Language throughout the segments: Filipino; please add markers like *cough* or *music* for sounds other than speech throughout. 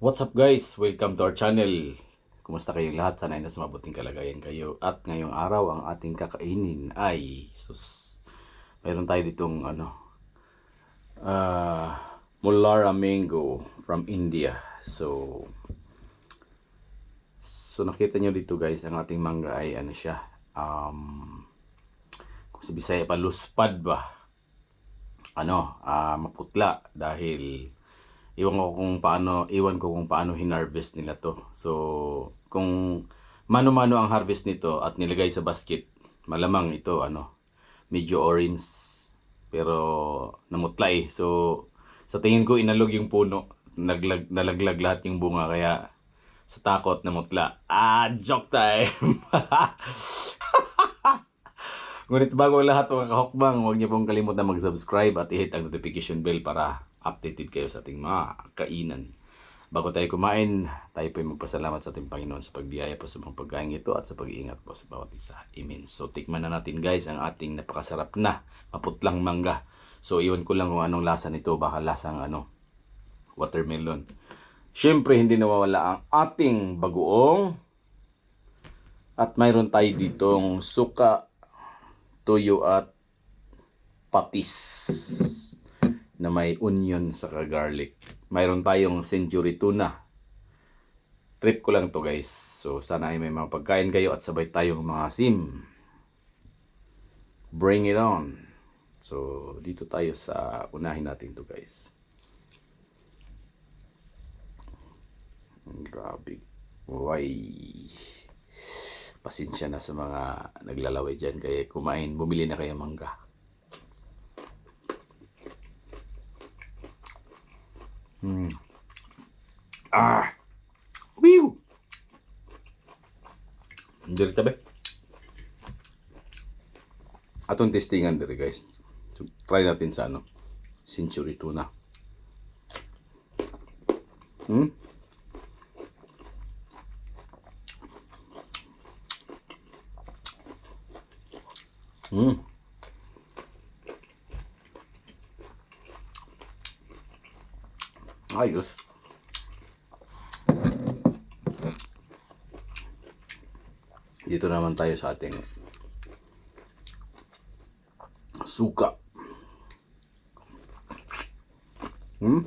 What's up guys? Welcome to our channel. Kumusta kayong lahat? Sana ay nasa mabuting kalagayan kayo. At ngayong araw, ang ating kakainin ay... Sus, mayroon tayo ditong ano... ah Mulara mango from India. So... So nakita nyo dito guys, ang ating mangga ay ano siya. Um, kung sa Bisaya pa, luspad ba? Ano, ah maputla dahil iwan ko kung paano iwan ko kung paano hinarvest nila to. So, kung mano-mano ang harvest nito at nilagay sa basket, malamang ito ano, medyo orange pero namutla eh. So, sa tingin ko inalog yung puno, naglag nalaglag lahat yung bunga kaya sa takot namutla. Ah, joke time. *laughs* Ngunit bago lahat mga kahokbang, huwag niyo pong kalimutan mag-subscribe at i-hit ang notification bell para updated kayo sa ating mga kainan. Bago tayo kumain, tayo po ay magpasalamat sa ating Panginoon sa pagbiyaya po sa mga pagkain ito at sa pag-iingat po sa bawat isa. Amen. So, tikman na natin guys ang ating napakasarap na maputlang mangga. So, iwan ko lang kung anong lasa nito. Baka lasang ano, watermelon. Siyempre, hindi nawawala ang ating bagoong at mayroon tayo ditong suka, tuyo at patis na may onion sa garlic. Mayroon tayong century tuna. Trip ko lang to guys. So sana ay may mga pagkain kayo at sabay tayong mga sim. Bring it on. So dito tayo sa unahin natin to guys. Grabe. Why? Pasensya na sa mga naglalaway dyan. Kaya kumain, bumili na kayo mangga. Hmm. Ah! Wiw! Diri tabi. Atong testingan diri guys. So, try natin sa ano. Century tuna. Hmm? Hmm. Ayos. Dito naman tayo sa ating suka. Hmm?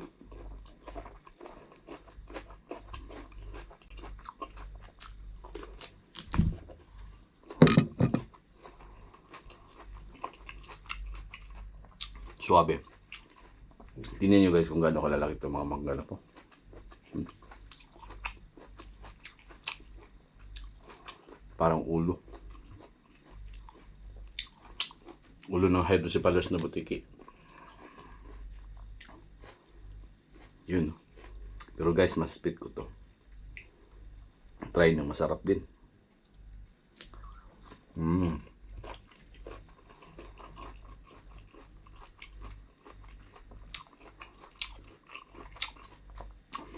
Suabe. Tingnan nyo guys kung gaano kalalaki itong mga mangga na to. Hmm. Parang ulo. Ulo ng hydrocephalus na butiki. Yun. Pero guys, mas speed ko to. Try nyo, masarap din. Mm.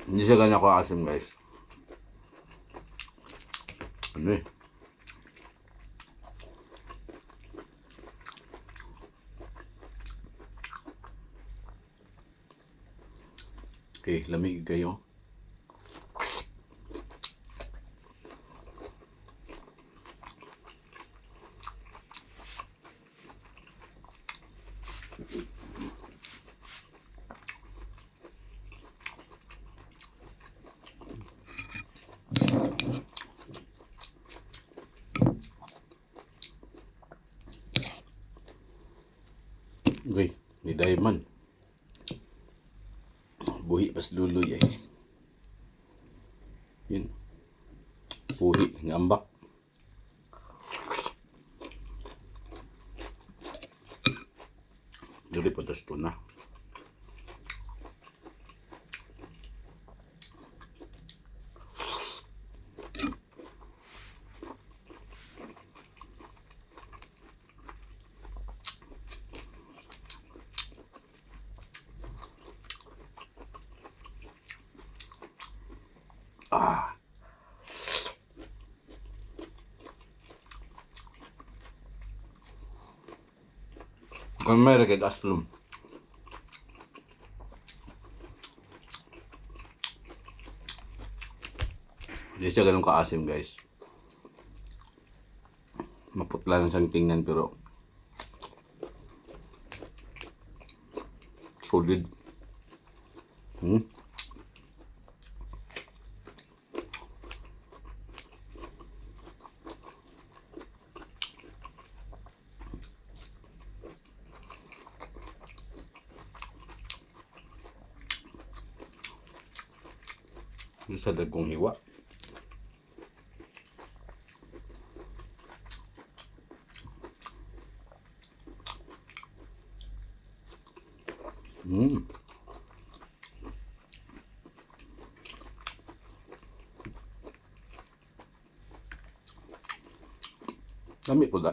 Hindi siya ganyan ko asim guys. Ano eh. Okay, lamig kayo. Okay, ni Diamond. Buhi pas luloy ay. Yun. Buhi, ngambak. Dili po tas tuna. Ah. Kung may rekig aslum. Hindi siya ganun kaasim guys. Maputla lang siyang tingnan pero solid. Hmm? Dagkong hiwa. Mm. Lami po da.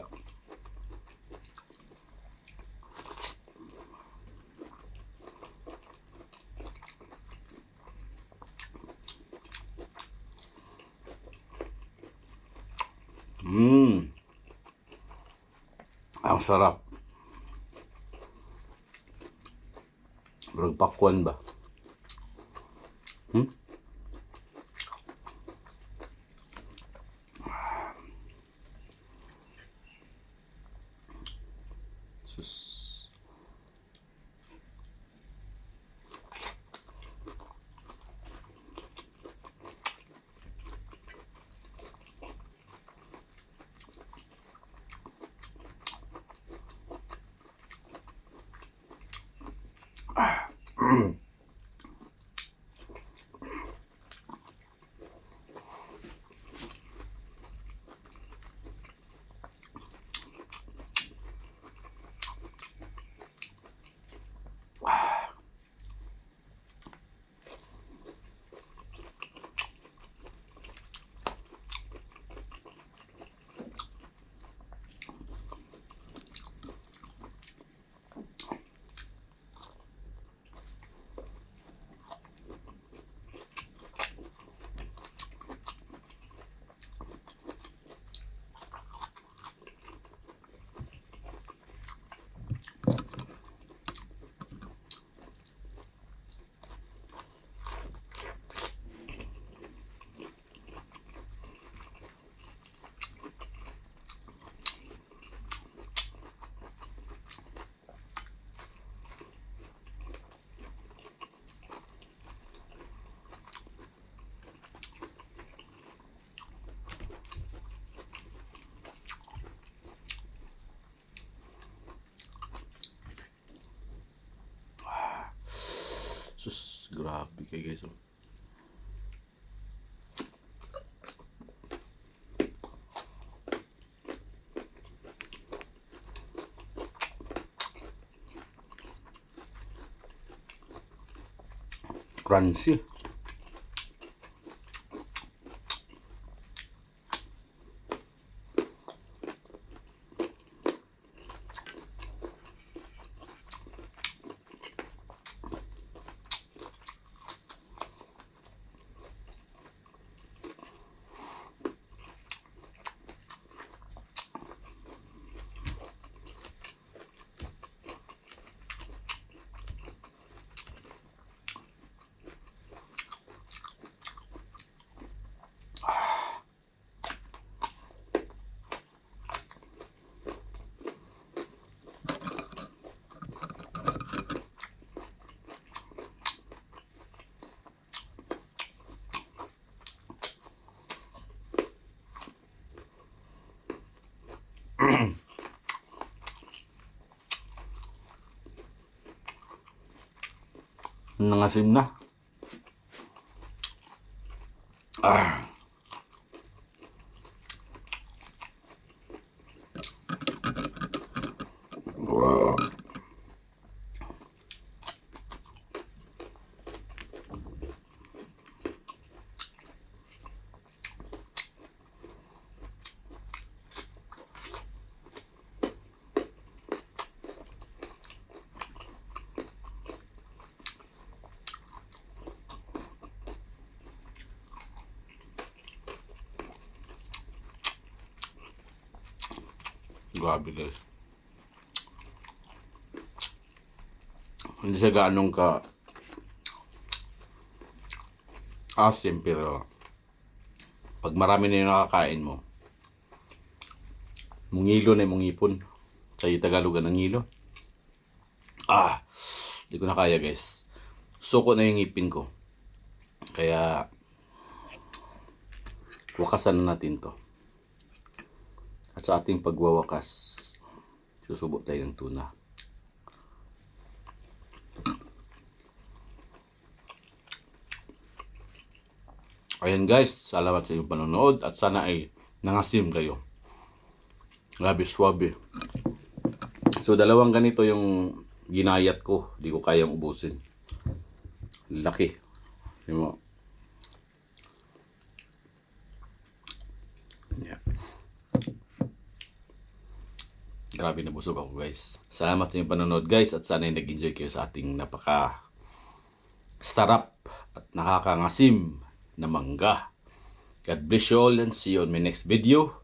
Mmm. Ang sarap. Murag pakwan ba? Hmm? mm *clears throat* Sus, grabe kay guys. oh. Crunchy. Nangasim na. Ah. Wow. Grabe. Hindi siya ganong ka asim pero Pag marami na yung nakakain mo, mungilo na yung mungipon. Sa Tagalog ang ngilo. Ah, hindi ko na kaya guys. Suko na yung ngipin ko. Kaya, wakasan na natin to. At sa ating pagwawakas, susubo tayo ng tuna. Ayan guys, salamat sa inyong panonood at sana ay nangasim kayo. Grabe, swabe. So, dalawang ganito yung ginayat ko. Di ko kayang ubusin. Laki. Di mo. Grabe na busog ako guys. Salamat sa inyong panonood guys at sana ay nag-enjoy kayo sa ating napaka sarap at nakakangasim na mangga. God bless you all and see you on my next video.